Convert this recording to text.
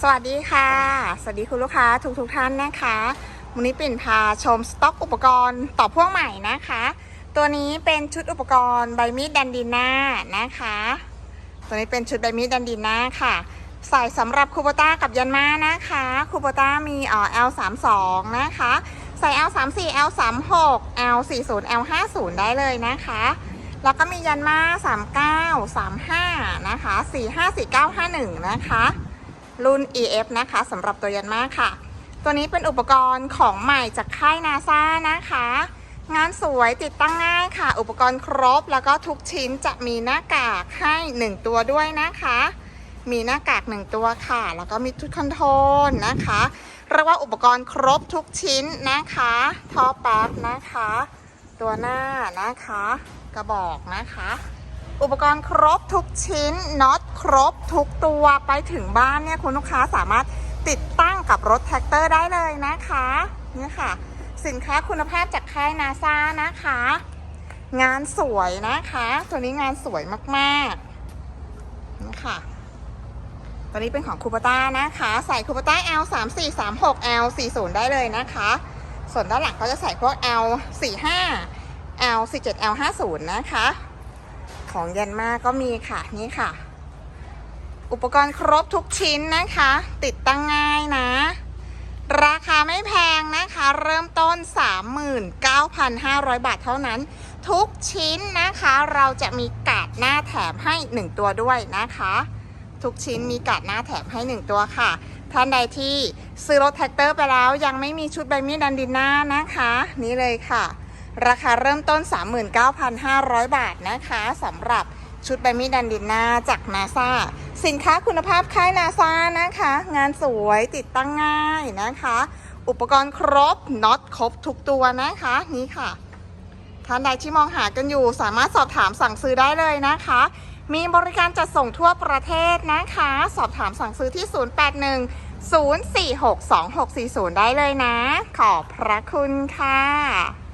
สวัสดีค่ะ สวัสดีคุณลูกค้าทุกทุกๆท่านนะคะวันนี้ปิ่นพาชมสต็อกอุปกรณ์ต่อพ่วงใหม่นะคะ ตัวนี้เป็นชุดอุปกรณ์ใบมีดดันดีน่านะคะ ตัวนี้เป็นชุดใบมีดดันดีน่าค่ะ ใส่สำหรับคูโบต้ากับยันมานะคะคูโบต้ามีอ่อ L32 นะคะ ใส่ L34 L36 L40 L50 ได้เลยนะคะ แล้วก็มียันมา39 35 นะคะ 45 49 51 นะคะ รุ่น EF นะคะสำหรับตัวยันมาค่ะ ตัวนี้เป็นอุปกรณ์ของใหม่จากค่ายนาซานะคะ งานสวยติดตั้งง่ายค่ะ อุปกรณ์ครบแล้วก็ทุกชิ้นจะมีหน้ากากให้ 1 ตัวด้วยนะคะ มีหน้ากาก 1 ตัวค่ะ แล้วก็มีทุกคอนโทรลนะคะเรียกว่าอุปกรณ์ครบทุกชิ้นนะคะท่อแป๊บนะคะ ตัวหน้านะคะ กระบอกนะคะ อุปกรณ์ครบทุกชิ้นน็อตครบทุกตัวไปถึงบ้านเนี่ยคุณลูกค้าสามารถติดตั้งกับรถแท็กเตอร์ได้เลยนะคะนี่ค่ะ สินค้าคุณภาพจากค่ายนาซานะคะ งานสวยนะคะ ตัวนี้งานสวยมากๆนี่ค่ะตัวนี้เป็นของคูปต้านะคะ ใส่คูปต้า L 3 4 3 6 L 4 0ได้เลยนะคะ ส่วนด้านหลังก็จะใส่พวก L 4 5 L 4 7 L 5 0นะคะ ของยันมาก็มีค่ะนี่ค่ะ อุปกรณ์ครบทุกชิ้นนะคะ ติดตั้งง่ายนะ ราคาไม่แพงนะคะ เริ่มต้น 39,500 บาทเท่านั้น ทุกชิ้นนะคะ เราจะมีกาดหน้าแถมให้ 1 ตัวด้วยนะคะ ทุกชิ้นมีกาดหน้าแถมให้ 1 ตัวค่ะ ท่านใดที่ซื้อรถแท็กเตอร์ไปแล้วยังไม่มีชุดใบมีดดันดินหน้านะคะ นี่เลยค่ะ ราคาเริ่มต้น 39,500 บาทนะคะสำหรับชุดใบมีดดันดินนาจากนาซาสินค้าคุณภาพค่ายนาซานะคะ งานสวยติดตั้งง่ายนะคะ อุปกรณ์ครบน็อตครบทุกตัวนะคะนี่ค่ะท่านใดที่มองหากันอยู่สามารถสอบถามสั่งซื้อได้เลยนะคะ มีบริการจัดส่งทั่วประเทศนะคะ สอบถามสั่งซื้อที่ 081 046 2640 ได้เลยนะ ขอบพระคุณค่ะ